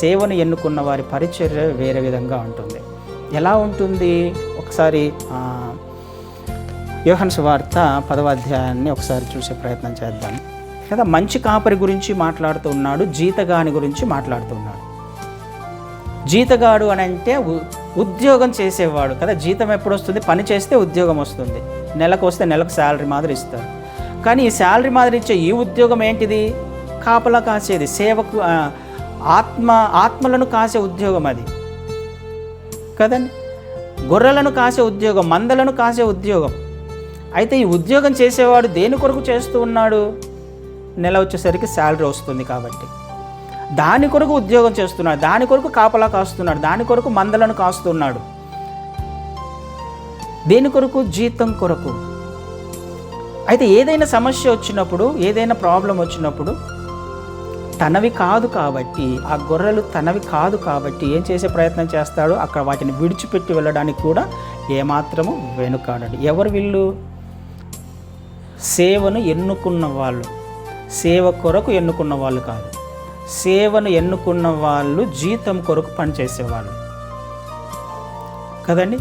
సేవను ఎన్నుకున్న వారి పరిచర్య వేరే విధంగా ఉంటుంది. ఎలా ఉంటుంది? ఒకసారి ఆ, యోహన్ సువార్త ఒకసారి చూసే ప్రయత్నం చేద్దాం. కదా మంచి కాపరి గురించి మాట్లాడుతూ ఉన్నాడు జీతగాని గురించి మాట్లాడుతూ ఉన్నాడు. జీతగాడు అని అంటే ఉ- ఉద్యోగం చేసేవాడు కదా జీతం ఎప్పుడు వస్తుంది? పని చేస్తే ఉద్యోగం వస్తుంది. నెలకు వస్తే నెలకు శాలరీ మాదిరి ఇస్తారు. కానీ ఈ శాలరీ మాదిరి ఇచ్చే ఈ ఉద్యోగం ఏంటిది? కాపలా కాసేది. సేవకు ఆత్మ ఆత్మలను కాసే ఉద్యోగం అది. కదండి? గొర్రెలను కాసే ఉద్యోగం మందలను కాసే ఉద్యోగం. అయితే ఈ ఉద్యోగం చేసేవాడు దేని కొరకు చేస్తూ ఉన్నాడు? నెల వచ్చేసరికి శాలరీ వస్తుంది కాబట్టి. దాని కొరకు ఉద్యోగం చేస్తున్నాడు దాని కొరకు కాపలా కాస్తున్నాడు దాని కొరకు మందలను కాస్తున్నాడు. దేని కొరకు? జీతం కొరకు. అయితే ఏదైనా సమస్య వచ్చినప్పుడు ఏదైనా ప్రాబ్లం వచ్చినప్పుడు తనవి కాదు కాబట్టి ఆ గొర్రెలు తనవి కాదు కాబట్టి ఏం చేసే ప్రయత్నం చేస్తాడు అక్కడ వాటిని విడిచిపెట్టి వెళ్ళడానికి కూడా ఏమాత్రము వెనుకాడడు. ఎవరు వీళ్ళు? సేవను ఎన్నుకున్న వాళ్ళు. సేవ కొరకు ఎన్నుకున్న వాళ్ళు కాదు. సేవను ఎన్నుకున్న వాళ్ళు జీతం కొరకు పనిచేసేవాళ్ళు. కదండి?